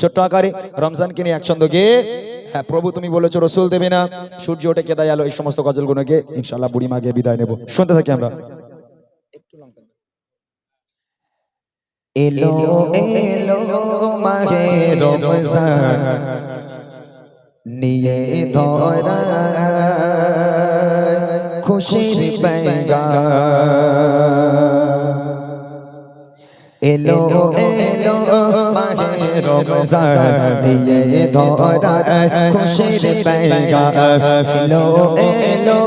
ছোট্ট আকারে রমজানকে নিয়ে একসঙ্গে গিয়ে হ্যাঁ প্রভু তুমি বলেছ রসুল দেবে না। সূর্য ওঠে কেদায় আলো এই সমস্ত গজলগুলো গিয়ে ইনশাল্লাহ বুড়ি মা গিয়ে বিদায় নেব। শুনতে থাকি আমরা। এলো এলো মাহে রমজান নিয়ে ধরা খুশির পেগা এলো এলো মাহে রমজান। নিয়ে ধরা খুশির পেগা এলো এলো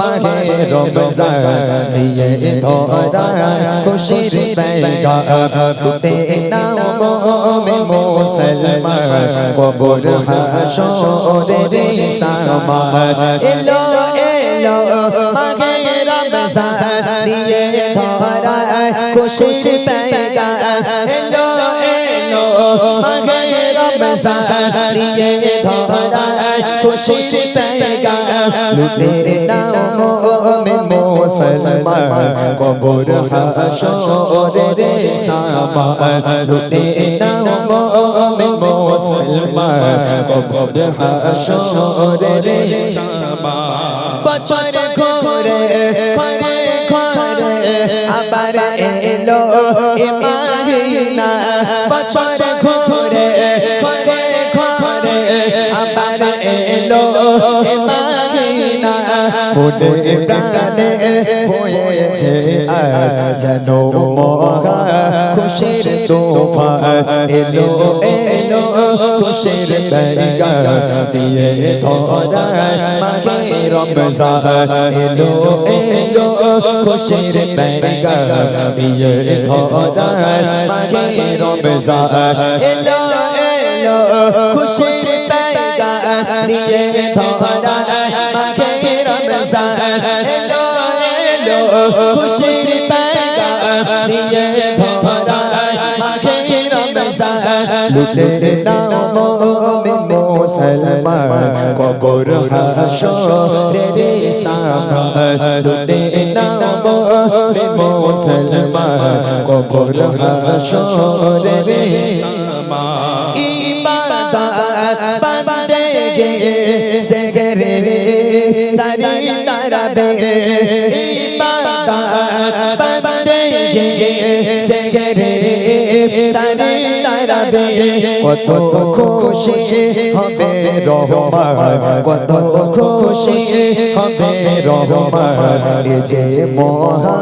মাহে রমজান। নিয়ে ধরা খুশির পেগা ফুটে নাও মে মুসলমান। কবর হাসরে রে সামান। এলো এলো মাহে রমজান। নিয়ে ধরা খুশির পেগা এলো এলো মাহে রমজান, নিয়ে ধরা খুশির পেগা। লুটে নাও, মে মুসলমান, কবর হাসরে রে সামান লুটে নাও, মে মুসলমান, কবর হাসরে রে বছর ঘরে ঘরে ঘরে আবার এলো এ মাহিনা বছর ঘরে ঘরে ঘরে আবার এলো মাহিনা ওডে প্রাণে বয়েছে খুশির তোফা। এলো এলো খুশির বেগা দিয়ে ধরা মাহে রমজান এলো এলো খুশির বেগা দিয়ে ধরা মাহে রমজান এলো এলো খুশির বেগা দিয়ে ধরা মাহে রমজান এলো এলো খুশির বেগা দিয়ে ধরা লুটে নাও মোমিন মুসলমান কবর হাসরে রে সামান লুটে নাও মোমিন মুসলমান কবর হাসরে রে সামান ইবাদত বন্দেগে সেগরে তারি তারাবে ইবাদত তারাবে কত খুশি হবে রহমান কত খুশি হবে রহমান এ যে মহা